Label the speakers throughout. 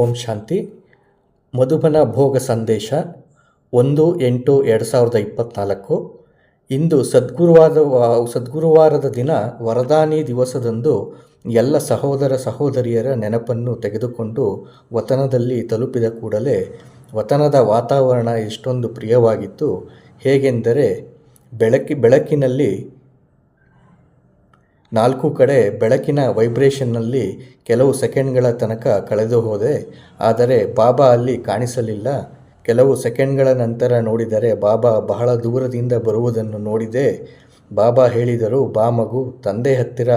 Speaker 1: ಓಂ ಶಾಂತಿ. ಮಧುಬನ ಭೋಗ ಸಂದೇಶ ಒಂದು ಎಂಟು ಎರಡು ಸಾವಿರದ ಇಪ್ಪತ್ತ್ನಾಲ್ಕು ಇಂದು ಸದ್ಗುರುವಾದ, ಸದ್ಗುರುವಾರದ ದಿನ ವರದಾನಿ ದಿವಸದಂದು ಎಲ್ಲ ಸಹೋದರ ಸಹೋದರಿಯರ ನೆನಪನ್ನು ತೆಗೆದುಕೊಂಡು ವತನದಲ್ಲಿ ತಲುಪಿದ ಕೂಡಲೇ ವತನದ ವಾತಾವರಣ ಎಷ್ಟೊಂದು ಪ್ರಿಯವಾಗಿತ್ತು. ಹೇಗೆಂದರೆ ಬೆಳಕಿ, ಬೆಳಕಿನಲ್ಲಿ ನಾಲ್ಕು ಕಡೆ ಬೆಳಕಿನ ವೈಬ್ರೇಷನ್ನಲ್ಲಿ ಕೆಲವು ಸೆಕೆಂಡ್ಗಳ ತನಕ ಕಳೆದು ಹೋದೆ, ಆದರೆ ಬಾಬಾ ಅಲ್ಲಿ ಕಾಣಿಸಲಿಲ್ಲ. ಕೆಲವು ಸೆಕೆಂಡ್ಗಳ ನಂತರ ನೋಡಿದರೆ ಬಾಬಾ ಬಹಳ ದೂರದಿಂದ ಬರುವುದನ್ನು ನೋಡಿದೆ. ಬಾಬಾ ಹೇಳಿದರು, ಬಾ ಮಗು, ತಂದೆ ಹತ್ತಿರ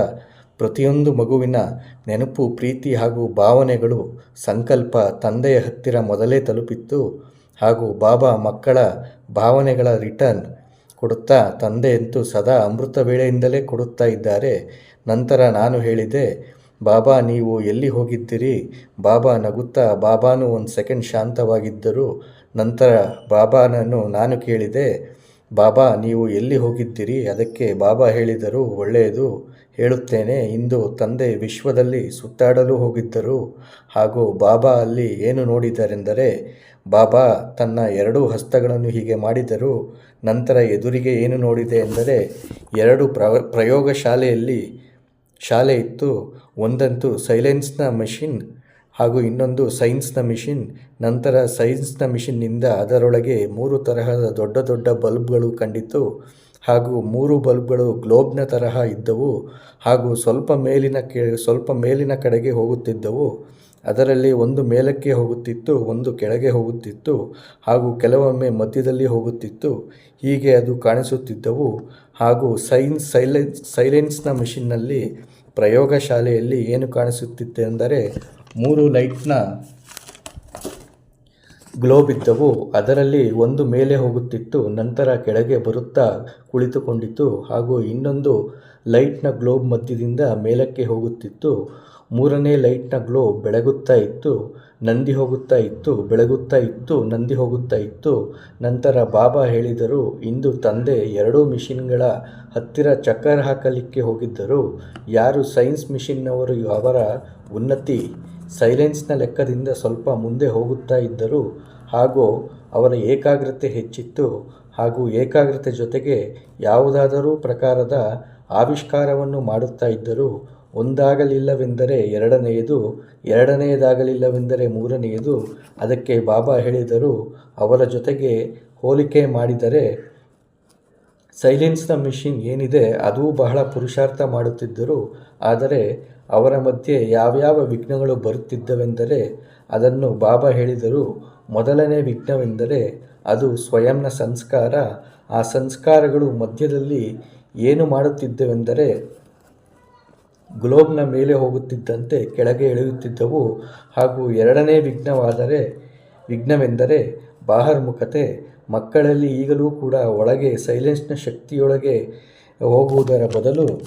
Speaker 1: ಪ್ರತಿಯೊಂದು ಮಗುವಿನ ನೆನಪು, ಪ್ರೀತಿ ಹಾಗೂ ಭಾವನೆಗಳು ಸಂಕಲ್ಪ ತಂದೆಯ ಹತ್ತಿರ ಮೊದಲೇ ತಲುಪಿತ್ತು. ಹಾಗೂ ಬಾಬಾ ಮಕ್ಕಳ ಭಾವನೆಗಳ ರಿಟರ್ನ್ ಕೊಡುತ್ತಾ ತಂದೆಯಂತೂ ಸದಾ ಅಮೃತ ವೇಳೆಯಿಂದಲೇ ಕೊಡುತ್ತಾ ಇದ್ದಾರೆ. ನಂತರ ನಾನು ಹೇಳಿದೆ, ಬಾಬಾ, ನೀವು ಎಲ್ಲಿ ಹೋಗಿದ್ದೀರಿ? ಬಾಬಾ ನಗುತ್ತಾ, ಬಾಬಾನು ಒಂದು ಸೆಕೆಂಡ್ ಶಾಂತವಾಗಿದ್ದರು. ನಂತರ ಬಾಬಾನನ್ನು ನಾನು ಕೇಳಿದೆ ಬಾಬಾ, ನೀವು ಎಲ್ಲಿ ಹೋಗಿದ್ದೀರಿ? ಅದಕ್ಕೆ ಬಾಬಾ ಹೇಳಿದರು ಒಳ್ಳೆಯದು ಹೇಳುತ್ತೇನೆ. ಇಂದು ತಂದೆ ವಿಶ್ವದಲ್ಲಿ ಸುತ್ತಾಡಲು ಹೋಗಿದ್ದರು. ಹಾಗೂ ಬಾಬಾ ಅಲ್ಲಿ ಏನು ನೋಡಿದರೆಂದರೆ, ಬಾಬಾ ತನ್ನ ಎರಡೂ ಹಸ್ತಗಳನ್ನು ಹೀಗೆ ಮಾಡಿದರು, ನಂತರ ಎದುರಿಗೆ ಏನು ನೋಡಿದೆ ಎಂದರೆ, ಎರಡು ಪ್ರ, ಪ್ರಯೋಗಶಾಲೆಯಲ್ಲಿ ಶಾಲೆ ಇತ್ತು. ಒಂದಂತೂ ಸೈಲೆನ್ಸ್ನ ಮೆಷಿನ್ ಹಾಗೂ ಇನ್ನೊಂದು ಸೈನ್ಸ್ನ ಮಿಷಿನ್. ನಂತರ ಸೈನ್ಸ್ನ ಮಿಷಿನ್ನಿಂದ ಅದರೊಳಗೆ ಮೂರು ತರಹದ ದೊಡ್ಡ ದೊಡ್ಡ ಬಲ್ಬ್ಗಳು ಕಂಡಿತು ಹಾಗೂ ಮೂರು ಬಲ್ಬ್ಗಳು ಗ್ಲೋಬ್ನ ತರಹ ಇದ್ದವು. ಹಾಗೂ ಸ್ವಲ್ಪ ಮೇಲಿನ ಕೆ, ಸ್ವಲ್ಪ ಮೇಲಿನ ಕಡೆಗೆ ಹೋಗುತ್ತಿದ್ದವು. ಅದರಲ್ಲಿ ಒಂದು ಮೇಲಕ್ಕೆ ಹೋಗುತ್ತಿತ್ತು, ಒಂದು ಕೆಳಗೆ ಹೋಗುತ್ತಿತ್ತು ಹಾಗೂ ಕೆಲವೊಮ್ಮೆ ಮಧ್ಯದಲ್ಲಿ ಹೋಗುತ್ತಿತ್ತು. ಹೀಗೆ ಅದು ಕಾಣಿಸುತ್ತಿದ್ದವು. ಹಾಗೂ ಸೈನ್ಸ್ ಸೈಲೆನ್ಸ್, ಸೈಲೆನ್ಸ್ನ ಮಿಷಿನ್ನಲ್ಲಿ ಪ್ರಯೋಗಶಾಲೆಯಲ್ಲಿ ಏನು ಕಾಣಿಸುತ್ತಿತ್ತೆ ಅಂದರೆ ಮೂರು ಲೈಟ್ನ ಗ್ಲೋಬ್ ಇದ್ದವು. ಅದರಲ್ಲಿ ಒಂದು ಮೇಲೆ ಹೋಗುತ್ತಿತ್ತು, ನಂತರ ಕೆಳಗೆ ಬರುತ್ತಾ ಕುಳಿತುಕೊಂಡಿತು ಹಾಗೂ ಇನ್ನೊಂದು ಲೈಟ್ನ ಗ್ಲೋಬ್ ಮಧ್ಯದಿಂದ ಮೇಲಕ್ಕೆ ಹೋಗುತ್ತಿತ್ತು. ಮೂರನೇ ಲೈಟ್ನ ಗ್ಲೋ ಬೆಳಗುತ್ತಾ ಇತ್ತು, ನಂದಿ ಹೋಗುತ್ತಾ ಇತ್ತು, ಬೆಳಗುತ್ತಾ ಇತ್ತು, ನಂದಿ ಹೋಗುತ್ತಾ ಇತ್ತು. ನಂತರ ಬಾಬಾ ಹೇಳಿದರು, ಇಂದು ತಂದೆ ಎರಡೂ ಮಿಷಿನ್ಗಳ ಹತ್ತಿರ ಚಕ್ಕರ್ ಹಾಕಲಿಕ್ಕೆ ಹೋಗಿದ್ದರು. ಯಾರು ಸೈನ್ಸ್ ಮಿಷಿನ್ನವರು ಅವರ ಉನ್ನತಿ ಸೈಲೆನ್ಸ್ನ ಲೆಕ್ಕದಿಂದ ಸ್ವಲ್ಪ ಮುಂದೆ ಹೋಗುತ್ತಾ ಇದ್ದರು. ಹಾಗೂ ಅವರ ಏಕಾಗ್ರತೆ ಹೆಚ್ಚಿತ್ತು. ಹಾಗೂ ಏಕಾಗ್ರತೆ ಜೊತೆಗೆ ಯಾವುದಾದರೂ ಪ್ರಕಾರದ ಆವಿಷ್ಕಾರವನ್ನು ಮಾಡುತ್ತಾ ಇದ್ದರು. ಒಂದಾಗಲಿಲ್ಲವೆಂದರೆ ಎರಡನೆಯದು, ಎರಡನೆಯದಾಗಲಿಲ್ಲವೆಂದರೆ ಮೂರನೆಯದು. ಅದಕ್ಕೆ ಬಾಬಾ ಹೇಳಿದರು, ಅವರ ಜೊತೆಗೆ ಹೋಲಿಕೆ ಮಾಡಿದರೆ ಸೈಲೆನ್ಸ್ನ ಮಿಷಿನ್ ಏನಿದೆ ಅದೂ ಬಹಳ ಪುರುಷಾರ್ಥ ಮಾಡುತ್ತಿದ್ದರು. ಆದರೆ ಅವರ ಮಧ್ಯೆ ಯಾವ್ಯಾವ ವಿಘ್ನಗಳು ಬರುತ್ತಿದ್ದವೆಂದರೆ ಅದನ್ನು ಬಾಬಾ ಹೇಳಿದರು. ಮೊದಲನೇ ವಿಘ್ನವೆಂದರೆ ಅದು ಸ್ವಯಂನ ಸಂಸ್ಕಾರ. ಆ ಸಂಸ್ಕಾರಗಳು ಮಧ್ಯದಲ್ಲಿ ಏನು ಮಾಡುತ್ತಿದ್ದವೆಂದರೆ ಗ್ಲೋಬ್ನ ಮೇಲೆ ಹೋಗುತ್ತಿದ್ದಂತೆ ಕೆಳಗೆ ಇಳಿಯುತ್ತಿದ್ದವು ಹಾಗೂ ಎರಡನೇ ವಿಘ್ನವಾದರೆ, ವಿಘ್ನವೆಂದರೆ ಬಾಹರ್ಮುಖತೆ ಮಕ್ಕಳಲ್ಲಿ ಈಗಲೂ ಕೂಡ ಒಳಗೆ ಸೈಲೆನ್ಸ್ನ ಶಕ್ತಿಯೊಳಗೆ ಹೋಗುವುದರ ಬದಲು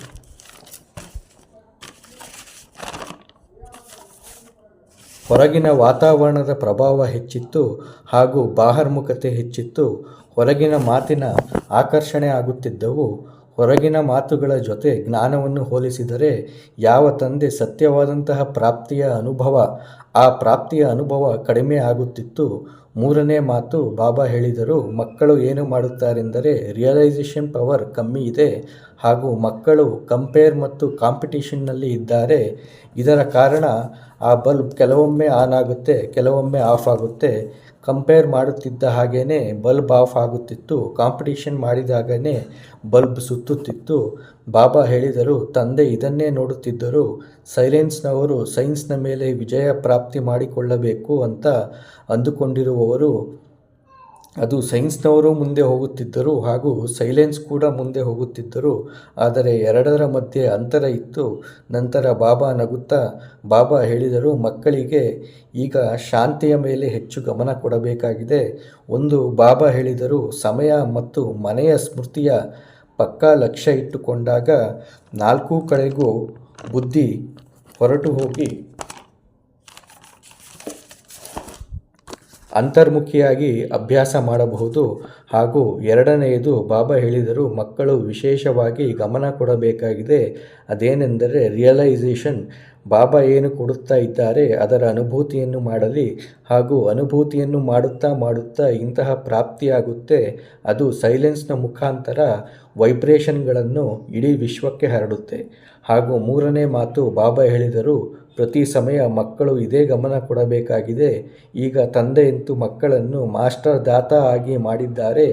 Speaker 1: ಹೊರಗಿನ ವಾತಾವರಣದ ಪ್ರಭಾವ ಹೆಚ್ಚಿತ್ತು ಹಾಗೂ ಬಾಹರ್ಮುಖತೆ ಹೆಚ್ಚಿತ್ತು. ಹೊರಗಿನ ಮಾತಿನ ಆಕರ್ಷಣೆ ಆಗುತ್ತಿದ್ದವು. ಹೊರಗಿನ ಮಾತುಗಳ ಜೊತೆ ಜ್ಞಾನವನ್ನು ಹೋಲಿಸಿದರೆ ಯಾವ ತಂದೆ ಸತ್ಯವಾದಂತಹ ಪ್ರಾಪ್ತಿಯ ಅನುಭವ, ಆ ಪ್ರಾಪ್ತಿಯ ಅನುಭವ ಕಡಿಮೆ ಆಗುತ್ತಿತ್ತು? ಮೂರನೇ ಮಾತು ಬಾಬಾ ಹೇಳಿದರು, ಮಕ್ಕಳು ಏನು ಮಾಡುತ್ತಾರೆಂದರೆ ರಿಯಲೈಸೇಷನ್ ಪವರ್ ಕಮ್ಮಿ ಇದೆ ಹಾಗೂ ಮಕ್ಕಳು ಕಂಪೇರ್ ಮತ್ತು ಕಾಂಪಿಟೇಷನ್ನಲ್ಲಿ ಇದ್ದಾರೆ. ಇದರ ಕಾರಣ ಆ ಬಲ್ಬ್ ಕೆಲವೊಮ್ಮೆ ಆನ್ ಆಗುತ್ತೆ, ಕೆಲವೊಮ್ಮೆ ಆಫ್ ಆಗುತ್ತೆ. ಕಂಪೇರ್ ಮಾಡುತ್ತಿದ್ದ ಹಾಗೇ ಬಲ್ಬ್ ಆಫ್ ಆಗುತ್ತಿತ್ತು. ಕಾಂಪಿಟೇಷನ್ ಮಾಡಿದಾಗನೇ ಬಲ್ಬ್ ಸುತ್ತುತ್ತಿತ್ತು. ಬಾಬಾ ಹೇಳಿದರು, ತಂದೆ ಇದನ್ನೇ ನೋಡುತ್ತಿದ್ದರು. ಸೈಲೆನ್ಸ್ನವರು ಸೈನ್ಸ್ನ ಮೇಲೆ ವಿಜಯ ಪ್ರಾಪ್ತಿ ಮಾಡಿಕೊಳ್ಳಬೇಕು ಅಂತ ಅಂದುಕೊಂಡಿರುವವರು ಅದು ಸೈನ್ಸ್ನವರು ಮುಂದೆ ಹೋಗುತ್ತಿದ್ದರು ಹಾಗೂ ಸೈಲೆನ್ಸ್ ಕೂಡ ಮುಂದೆ ಹೋಗುತ್ತಿದ್ದರು. ಆದರೆ ಎರಡರ ಮಧ್ಯೆ ಅಂತರ ಇತ್ತು. ನಂತರ ಬಾಬಾ ನಗುತ್ತಾ, ಬಾಬಾ ಹೇಳಿದರು, ಮಕ್ಕಳಿಗೆ ಈಗ ಶಾಂತಿಯ ಮೇಲೆ ಹೆಚ್ಚು ಗಮನ ಕೊಡಬೇಕಾಗಿದೆ. ಒಂದು ಬಾಬಾ ಹೇಳಿದರು, ಸಮಯ ಮತ್ತು ಮನೆಯ ಸ್ಮೃತಿಯ ಪಕ್ಕಾ ಲಕ್ಷ್ಯ ಇಟ್ಟುಕೊಂಡಾಗ ನಾಲ್ಕು ಕಡೆಗೂ ಬುದ್ಧಿ ಹೊರಟು ಹೋಗಿ ಅಂತರ್ಮುಖಿಯಾಗಿ ಅಭ್ಯಾಸ ಮಾಡಬಹುದು. ಹಾಗೂ ಎರಡನೆಯದು ಬಾಬಾ ಹೇಳಿದರು, ಮಕ್ಕಳು ವಿಶೇಷವಾಗಿ ಗಮನ ಕೊಡಬೇಕಾಗಿದೆ. ಅದೇನೆಂದರೆ ರಿಯಲೈಸೇಷನ್ ಬಾಬಾ ಏನು ಕೊಡುತ್ತಾ ಇದ್ದಾರೆ, ಅದರ ಅನುಭೂತಿಯನ್ನು ಮಾಡಲಿ. ಹಾಗೂ ಅನುಭೂತಿಯನ್ನು ಮಾಡುತ್ತಾ ಮಾಡುತ್ತಾ ಇಂತಹ ಪ್ರಾಪ್ತಿಯಾಗುತ್ತೆ. ಅದು ಸೈಲೆನ್ಸ್ನ ಮುಖಾಂತರ ವೈಬ್ರೇಷನ್ಗಳನ್ನು ಇಡೀ ವಿಶ್ವಕ್ಕೆ ಹರಡುತ್ತೆ. ಹಾಗೂ ಮೂರನೇ ಮಾತು ಬಾಬಾ ಹೇಳಿದರು ಪ್ರತಿ ಸಮಯ ಮಕ್ಕಳು ಇದೇ ಗಮನ ಕೊಡಬೇಕಾಗಿದೆ. ಈಗ ತಂದೆಯಂತೂ ಮಕ್ಕಳನ್ನು ಮಾಸ್ಟರ್ ದಾತ ಆಗಿ ಮಾಡಿದ್ದಾರೆ.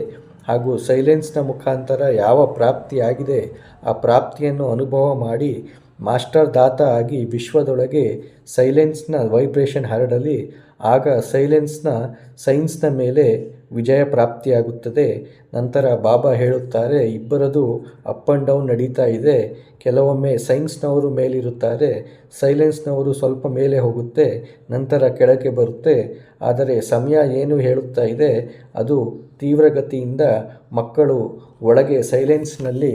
Speaker 1: ಹಾಗೂ ಸೈಲೆನ್ಸ್ನ ಮುಖಾಂತರ ಯಾವ ಪ್ರಾಪ್ತಿಯಾಗಿದೆ, ಆ ಪ್ರಾಪ್ತಿಯನ್ನು ಅನುಭವ ಮಾಡಿ ಮಾಸ್ಟರ್ ದಾತ ಆಗಿ ವಿಶ್ವದೊಳಗೆ ಸೈಲೆನ್ಸ್ನ ವೈಬ್ರೇಷನ್ ಹರಡಲಿ. ಆಗ ಸೈಲೆನ್ಸ್ನ, ಸೈನ್ಸ್ನ ಮೇಲೆ ವಿಜಯ ಪ್ರಾಪ್ತಿಯಾಗುತ್ತದೆ. ನಂತರ ಬಾಬಾ ಹೇಳುತ್ತಾರೆ, ಇಬ್ಬರದು ಅಪ್ ಆ್ಯಂಡ್ ಡೌನ್ ನಡೀತಾ ಇದೆ. ಕೆಲವೊಮ್ಮೆ ಸೈನ್ಸ್ನವರು ಮೇಲಿರುತ್ತಾರೆ ಸೈಲೆನ್ಸ್ನವರು ಸ್ವಲ್ಪ ಮೇಲೆ ಹೋಗುತ್ತೆ, ನಂತರ ಕೆಳಗೆ ಬರುತ್ತೆ. ಆದರೆ ಸಮಯ ಏನು ಹೇಳುತ್ತಾ ಇದೆ, ಅದು ತೀವ್ರಗತಿಯಿಂದ ಮಕ್ಕಳು ಒಳಗೆ ಸೈಲೆನ್ಸ್ನಲ್ಲಿ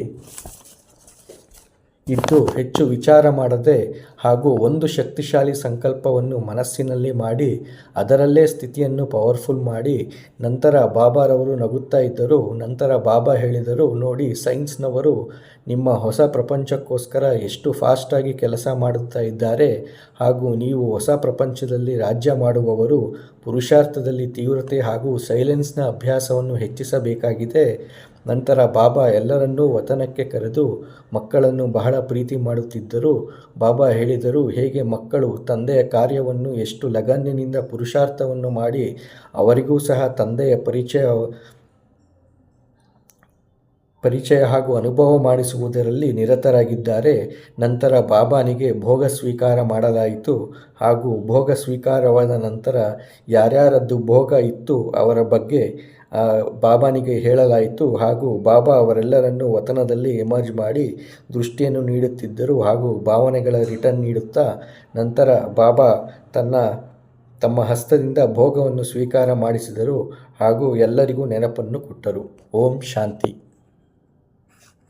Speaker 1: ಇದ್ದು ಹೆಚ್ಚು ವಿಚಾರ ಮಾಡದೆ ಹಾಗೂ ಒಂದು ಶಕ್ತಿಶಾಲಿ ಸಂಕಲ್ಪವನ್ನು ಮನಸ್ಸಿನಲ್ಲಿ ಮಾಡಿ, ಅದರಲ್ಲೇ ಸ್ಥಿತಿಯನ್ನು ಪವರ್ಫುಲ್ ಮಾಡಿ, ನಂತರ ಬಾಬಾರವರು ನಗುತ್ತಾ ಇದ್ದರು, ನಂತರ ಬಾಬಾ ಹೇಳಿದರು, ನೋಡಿ ಸೈನ್ಸ್ನವರು ನಿಮ್ಮ ಹೊಸ ಪ್ರಪಂಚಕ್ಕೋಸ್ಕರ ಎಷ್ಟು ಫಾಸ್ಟಾಗಿ ಕೆಲಸ ಮಾಡುತ್ತಾ ಇದ್ದಾರೆ, ಹಾಗೂ ನೀವು ಹೊಸ ಪ್ರಪಂಚದಲ್ಲಿ ರಾಜ್ಯ ಮಾಡುವವರು ಪುರುಷಾರ್ಥದಲ್ಲಿ ತೀವ್ರತೆ ಹಾಗೂ ಸೈಲೆನ್ಸ್ನ ಅಭ್ಯಾಸವನ್ನು ಹೆಚ್ಚಿಸಬೇಕಾಗಿದೆ ನಂತರ ಬಾಬಾ ಎಲ್ಲರನ್ನೂ ವತನಕ್ಕೆ ಕರೆದು ಮಕ್ಕಳನ್ನು ಬಹಳ ಪ್ರೀತಿ ಮಾಡುತ್ತಿದ್ದರು. ಬಾಬಾ ಹೇಳಿದರು, ಹೇಗೆ ಮಕ್ಕಳು ತಂದೆಯ ಕಾರ್ಯವನ್ನು ಎಷ್ಟು ಲಗನ್ನಿನಿಂದ ಪುರುಷಾರ್ಥವನ್ನು ಮಾಡಿ, ಅವರಿಗೂ ಸಹ ತಂದೆಯ ಪರಿಚಯ ಪರಿಚಯ ಹಾಗೂ ಅನುಭವ ಮಾಡಿಸುವುದರಲ್ಲಿ ನಿರತರಾಗಿದ್ದಾರೆ. ನಂತರ ಬಾಬಾನಿಗೆ ಭೋಗ ಸ್ವೀಕಾರ ಮಾಡಲಾಯಿತು. ಹಾಗೂ ಭೋಗ ಸ್ವೀಕಾರವಾದ ನಂತರ ಯಾರ್ಯಾರದ್ದು ಭೋಗ ಇತ್ತು ಅವರ ಬಗ್ಗೆ ಬಾಬಾನಿಗೆ ಹೇಳಲಾಯಿತು, ಹಾಗೂ ಬಾಬಾ ಅವರೆಲ್ಲರನ್ನು ವತನದಲ್ಲಿ ಎಮರ್ಜ್ ಮಾಡಿ ದೃಷ್ಟಿಯನ್ನು ನೀಡುತ್ತಿದ್ದರು ಹಾಗೂ ಭಾವನೆಗಳ ರಿಟರ್ನ್ ನೀಡುತ್ತಾ, ನಂತರ ಬಾಬಾ ತನ್ನ, ತಮ್ಮ ಹಸ್ತದಿಂದ ಭೋಗವನ್ನು ಸ್ವೀಕಾರ ಮಾಡಿಸಿದರು ಹಾಗೂ ಎಲ್ಲರಿಗೂ ನೆನಪನ್ನು ಕೊಟ್ಟರು. ಓಂ ಶಾಂತಿ.